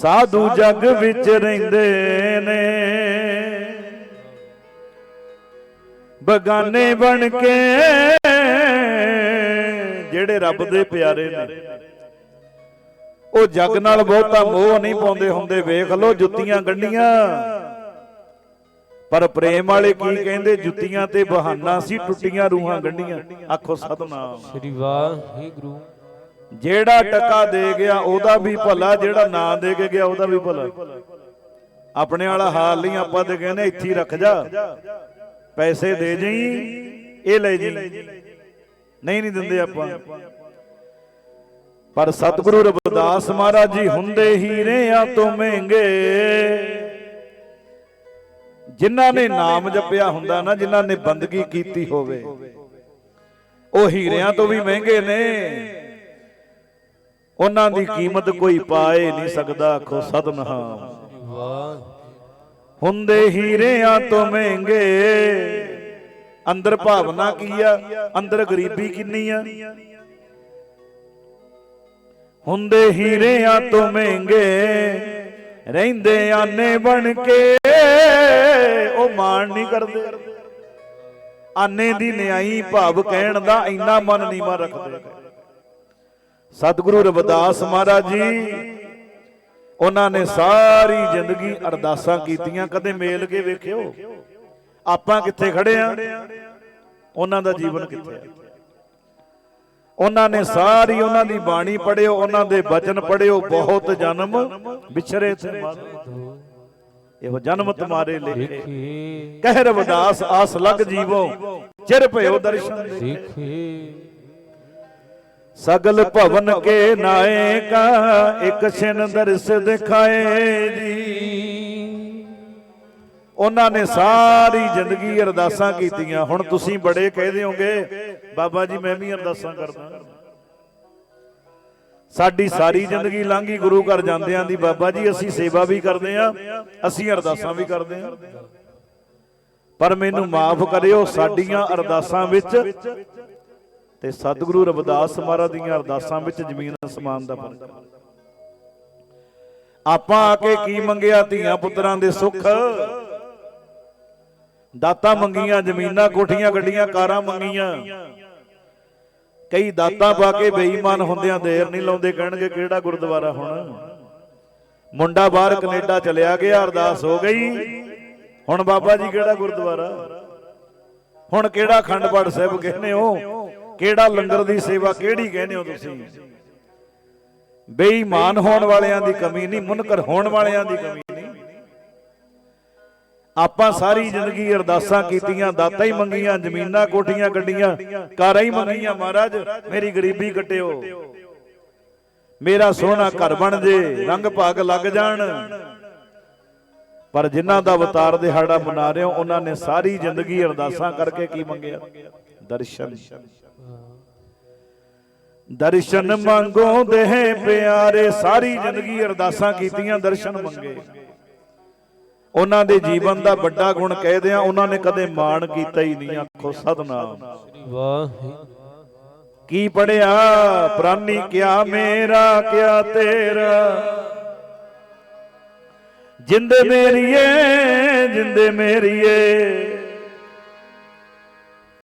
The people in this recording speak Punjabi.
ਸਾਧੂ ਜਗ ਵਿੱਚ ਰਹਿੰਦੇ ਨੇ। ਬਗਾਨੇ ਬਣ ਕੇ ਜਿਹੜੇ ਰੱਬ ਦੇ ਪਿਆਰੇ ਨੇ। ਉਹ ਜਗ ਨਾਲ ਬਹੁਤਾ ਮੋਹ ਨਹੀਂ ਪਾਉਂਦੇ ਹੁੰਦੇ। ਵੇਖ ਲਓ ਜੁੱਤੀਆਂ ਗੰਢੀਆਂ। ਪਰ ਪ੍ਰੇਮ ਵਾਲੇ ਕੀ ਕਹਿੰਦੇ? ਜੁੱਤੀਆਂ ਤੇ ਬਹਾਨਾ ਸੀ ਟੁੱਟੀਆਂ ਰੂਹਾਂ ਗੰਢੀਆਂ। ਆਖੋ ਸਤਨਾਮ। ਸ੍ਰੀ ਵਾਹਿਗੁਰੂ। ਜਿਹੜਾ ਟਕਾ ਦੇ ਗਿਆ ਉਹਦਾ ਵੀ ਭਲਾ ਜਿਹੜਾ ਨਾ ਦੇ ਕੇ ਗਿਆ ਉਹਦਾ ਵੀ ਭਲਾ। ਆਪਣੇ ਵਾਲਾ ਹਾਲ ਨਹੀਂ ਆਪਾਂ ਤੇ ਕਹਿੰਦੇ ਇੱਥੇ ਹੀ ਰੱਖ ਜਾ। ਪੈਸੇ ਦੇ ਜਈ ਇਹ ਲੈ ਜੀ ਨਹੀਂ ਨਹੀਂ ਦਿੰਦੇ ਆਪਾਂ। ਪਰ ਸਤਿਗੁਰੂ ਰਵਿਦਾਸ ਮਹਾਰਾਜ ਜੀ ਹੁੰਦੇ ਹੀਰਿਆਂ ਤੋਂ ਮਹਿੰਗੇ। ਜਿਨ੍ਹਾਂ ਨੇ ਨਾਮ ਜਪਿਆ ਹੁੰਦਾ ਨਾ ਜਿਨ੍ਹਾਂ ਨੇ ਬੰਦਗੀ ਕੀਤੀ ਹੋਵੇ। ਉਹ ਹੀਰਿਆਂ ਤੋਂ ਵੀ ਮਹਿੰਗੇ ਨੇ। ਉਹਨਾਂ ਦੀ ਕੀਮਤ ਕੋਈ ਪਾਏ ਨਹੀਂ ਸਕਦਾ ਆਖੋ ਸਤਨਾਮ ਵਾਹਿਗੁਰੂ ਹੁੰਦੇ ਹੀਰਿਆਂ ਤੋਂ ਮਹਿੰਗੇ। ਅੰਦਰ ਭਾਵਨਾ ਕੀ ਆ? ਅੰਦਰ ਗਰੀਬੀ ਕਿੰਨੀ ਆ? ਹੁੰਦੇ ਹੀਰਿਆਂ ਤੋਂ ਮਹਿੰਗੇ। ਰਹਿੰਦੇ ਆਨੇ ਬਣ ਕੇ। ਉਹ ਮਾਣ ਨਹੀਂ ਕਰਦੇ। ਆਨੇ ਦੀ ਨਿਆਈ ਭਾਵ ਕਹਿਣ ਦਾ ਇੰਨਾ ਮਨ ਨੀਵਾ ਰੱਖਦੇ। ਸਤਿਗੁਰੂ ਰਵਿਦਾਸ ਮਹਾਰਾਜ ਜੀ ਉਹਨਾਂ ਨੇ ਸਾਰੀ ਜ਼ਿੰਦਗੀ ਅਰਦਾਸਾਂ ਕੀਤੀਆਂ ਕਦੇ ਮੇਲ ਕੇ ਵੇਖਿਓ। ਆਪਾਂ ਕਿੱਥੇ ਖੜੇ ਆ? ਉਹਨਾਂ ਦਾ ਜੀਵਨ ਕਿੱਥੇ ਆ? ਉਹਨਾਂ ਨੇ ਸਾਰੀ ਉਹਨਾਂ ਦੀ ਬਾਣੀ ਪੜਿਓ ਉਹਨਾਂ ਦੇ ਬਚਨ ਪੜਿਓ ਬਹੁਤ ਜਨਮ ਵਿਛਰੇ ਤੇ ਮਾਧੋ ਇਹੋ ਜਨਮ ਤੁਮਾਰੇ ਲੇਖੇ। ਕਹਿ ਰਵਿਦਾਸ ਆਸ ਲਗ ਜੀਵੋ। ਚਿਰ ਭਇਓ ਦਰਸ਼ਨ ਦੇਖੇ। ਸਗਲ ਭਵਨ ਕੇ ਨਾਇਕਾ ਇੱਕ ਛਿਨ ਦਰਸ ਦਿਖਾਏ ਜੀ। ਉਹਨਾਂ ਨੇ ਸਾਰੀ ਜ਼ਿੰਦਗੀ ਅਰਦਾਸਾਂ ਕੀਤੀਆਂ। ਹੁਣ ਤੁਸੀਂ ਬੜੇ ਕਹਿ ਹੋਗੇ, ਬਾਬਾ ਜੀ, ਮੈਂ ਵੀ ਅਰਦਾਸਾਂ ਕਰਦਾ। ਸਾਡੀ ਸਾਰੀ ਜ਼ਿੰਦਗੀ ਲੰਘੀ ਗੁਰੂ ਘਰ ਜਾਂਦਿਆਂ ਦੀ। ਬਾਬਾ ਜੀ, ਅਸੀਂ ਸੇਵਾ ਵੀ ਕਰਦੇ ਆਂ ਅਸੀਂ ਅਰਦਾਸਾਂ ਵੀ ਕਰਦੇ ਆਂ ਪਰ ਮੈਨੂੰ ਮਾਫ ਕਰਿਓ, ਸਾਡੀਆਂ ਅਰਦਾਸਾਂ ਵਿੱਚ ਤੇ ਸਤਿਗੁਰੂ ਰਵਿਦਾਸ ਮਹਾਰਾਜ ਦੀਆਂ ਅਰਦਾਸਾਂ ਵਿੱਚ ਜ਼ਮੀਨ ਅਸਮਾਨ ਦਾ ਫ਼ਰਕ। ਆਪਾਂ ਆ ਕੇ ਕੀ ਮੰਗਿਆ ਧੀਆਂ ਪੁੱਤਰਾਂ ਦੇ ਸੁੱਖ? ਦਾਤਾਂ ਮੰਗੀਆਂ, ਜ਼ਮੀਨਾਂ ਕੋਠੀਆਂ ਗੱਡੀਆਂ, ਕਾਰਾਂ ਮੰਗੀਆਂ। ਕਈ ਦਾਤਾਂ ਪਾ ਕੇ ਬੇਈਮਾਨ ਹੁੰਦਿਆਂ ਦੇਰ ਨਹੀਂ ਲਾਉਂਦੇ, ਕਹਿਣਗੇ ਕਿਹੜਾ ਗੁਰਦੁਆਰਾ ਹੁਣ? ਮੁੰਡਾ ਬਾਹਰ ਕੈਨੇਡਾ ਚਲਿਆ ਗਿਆ, ਅਰਦਾਸ ਹੋ ਗਈ। ਹੁਣ ਬਾਬਾ ਜੀ ਕਿਹੜਾ ਗੁਰਦੁਆਰਾ? ਹੁਣ ਕਿਹੜਾ ਅਖੰਡ ਪਾਠ ਸਾਹਿਬ ਕਹਿੰਦੇ ਹੋ? ਕਿਹੜਾ ਲੰਗਰ ਦੀ ਸੇਵਾ ਕਿਹੜੀ ਕਹਿੰਦੇ ਹੋ ਤੁਸੀਂ? ਬੇਈਮਾਨ ਹੋਣ ਵਾਲਿਆਂ ਦੀ ਕਮੀ ਨਹੀਂ, ਮੁਨਕਰ ਹੋਣ ਵਾਲਿਆਂ ਦੀ ਕਮੀ ਨਹੀਂ। ਆਪਾਂ ਸਾਰੀ ਜ਼ਿੰਦਗੀ ਅਰਦਾਸਾਂ ਕੀਤੀਆਂ, ਦਾਤਾਂ ਹੀ ਮੰਗੀਆਂ, ਜ਼ਮੀਨਾਂ ਕੋਠੀਆਂ ਗੱਡੀਆਂ ਕਾਰਾਂ ਹੀ ਮੰਗੀਆਂ, ਮਹਾਰਾਜ, ਮੇਰੀ ਗਰੀਬੀ ਕੱਟਿਓ। ਮੇਰਾ ਸੋਹਣਾ ਘਰ ਬਣ ਜੇ, ਰੰਗ ਭਾਗ ਲੱਗ ਜਾਣ। ਪਰ ਜਿਨ੍ਹਾਂ ਦਾ ਅਵਤਾਰ ਦਿਹਾੜਾ ਮਨਾ ਰਹੇ ਹੋ, ਉਹਨਾਂ ਨੇ ਸਾਰੀ ਜ਼ਿੰਦਗੀ ਅਰਦਾਸਾਂ ਕਰਕੇ ਕੀ ਮੰਗਿਆ? ਦਰਸ਼ਨ। ਦਰਸ਼ਨ ਮੰਗੋ ਦੇਹ ਪਿਆਰੇ, ਸਾਰੀ ਜ਼ਿੰਦਗੀ ਅਰਦਾਸਾਂ ਕੀਤੀਆਂ, ਦਰਸ਼ਨ ਮੰਗੇ। ਉਹਨਾਂ ਦੇ ਜੀਵਨ ਦਾ ਵੱਡਾ ਗੁਣ ਕਹਿਦੇ ਆ ਉਹਨਾਂ ਨੇ ਕਦੇ ਮਾਣ ਕੀਤਾ ਹੀ ਨਹੀਂ, ਆਖੋ ਸਤਨਾਮ। ਸ੍ਰੀ ਵਾਹਿਗੁਰੂ ਕੀ ਪੜਿਆ? ਪ੍ਰਾਨੀ, ਕਿਆ ਮੇਰਾ, ਕਿਆ ਤੇਰਾ? ਜਿੰਦ ਮੇਰੀਏ ਜਿੰਦ ਮੇਰੀਏ।